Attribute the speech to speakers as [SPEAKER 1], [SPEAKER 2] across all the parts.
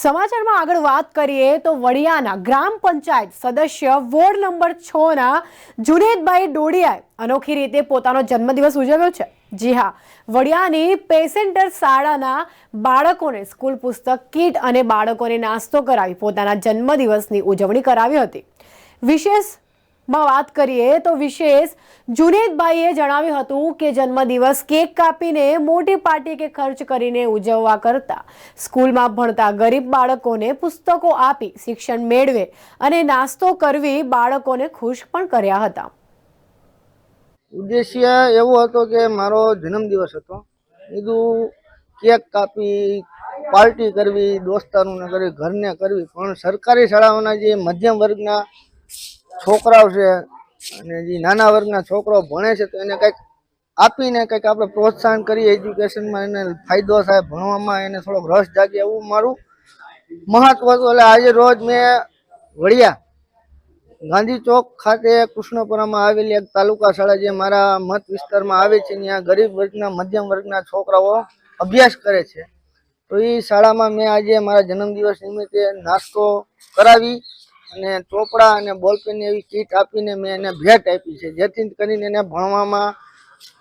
[SPEAKER 1] સમાચારમાં આગળ વાત કરીએ તો વડિયાના ગ્રામ પંચાયત સદસ્ય વોર્ડ નંબર છ ના જુનેદભાઈ ડોડિયાએ અનોખી રીતે પોતાનો જન્મદિવસ ઉજવ્યો છે. જી હા, વડિયાની પેસેન્ટર શાળાના બાળકોને સ્કૂલ પુસ્તક, કીટ અને બાળકોને નાસ્તો કરાવી પોતાના જન્મદિવસની ઉજવણી કરાવી હતી. વિશેષમાં વાત કરીએ તો વિશેષ જુનેદભાઈએ જણાવ્યું હતું કે જન્મદિવસ કેક કાપીને મોટી પાર્ટી કે ખર્ચ કરીને ઉજવવા કરતા સ્કૂલમાં ભણતા ગરીબ બાળકોને પુસ્તકો આપી શિક્ષણ મેળવે અને નાસ્તો કરવી બાળકોને ખુશ પણ કર્યા હતા.
[SPEAKER 2] ઉદ્દેશ્ય એવો હતો કે મારો જન્મદિવસ હતો. કીધું કેક કાપી, પાર્ટી કરવી, દોસ્તારોને કરવી ઘરને કરવી, પણ સરકારી શાળાઓના જે મધ્યમ વર્ગના છોકરાઓ છે અને જે નાના વર્ગના છોકરાઓ ભણે છે તો એને કંઈક આપીને કંઈક આપણે પ્રોત્સાહન કરીએ એજ્યુકેશનમાં એને ફાયદો થાય ભણવામાં એને થોડોક રસ જાગે એવું મારું મહત્વ હતું એટલે આજે રોજ મેં વળ્યા ગાંધી ચોક ખાતે કૃષ્ણપુરામાં આવેલી એક તાલુકા શાળા જે મારા મત વિસ્તારમાં આવે છે, ત્યાં ગરીબ વર્ગના મધ્યમ વર્ગના છોકરાઓ અભ્યાસ કરે છે. તો એ શાળામાં મેં આજે મારા જન્મદિવસ નિમિત્તે નાસ્તો કરાવી અને ચોપડા અને બોલપેન એવી કીટ આપીને મેં એને ભેટ આપી છે. જેથી કરીને એને ભણવામાં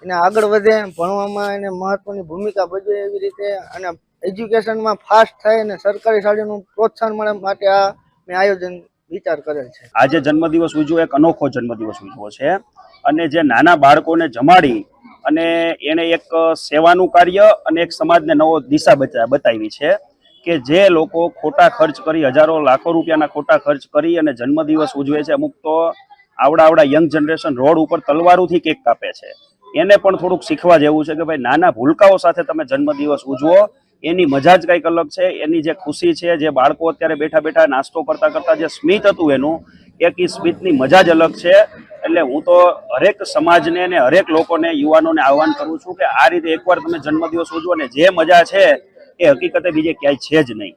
[SPEAKER 2] એને આગળ વધે, ભણવામાં એને મહત્વની ભૂમિકા ભજવે એવી રીતે અને એજ્યુકેશનમાં ફાસ્ટ થાય અને સરકારી શાળાનું પ્રોત્સાહન મળે માટે આ મેં આયોજન વિચાર કરેલ છે.
[SPEAKER 3] આજે જન્મદિવસ ઉજવો, એક અનોખો જન્મદિવસ ઉજવો છે. અને જે નાના બાળકોને જમાડી અને એણે એક સેવાનું કાર્ય અને એક સમાજને નવો દિશા બતા- બતાવી છે. કે જે લોકો ખોટા ખર્ચ કરી, હજારો, લાખો રૂપિયાના ખોટા ખર્ચ કરી અને જન્મદિવસ ઉજવે છે, અમુક તો આવડા આવડા યંગ જનરેશન રોડ ઉપર તલવારોથી કેક કાપે છે. એને પણ થોડુંક શીખવા જેવું છે કે ભાઈ નાના ભૂલકાઓ સાથે તમે જન્મદિવસ ઉજવો. એની મજા જ કંઈક અલગ છે. એની જે ખુશી છે, જે બાળકો અત્યારે બેઠા બેઠા નાસ્તો કરતા કરતા જે સ્મિત હતું એનું, એક એ સ્મિતની મજા જ અલગ છે. એટલે હું તો હરેક સમાજને ને હરેક લોકોને, યુવાનોને આહવાન કરું છું કે આ રીતે એકવાર તમે જન્મદિવસ ઉજવો ને જે મજા છે એ હકીકતે બીજે ક્યાંય છે જ નહીં.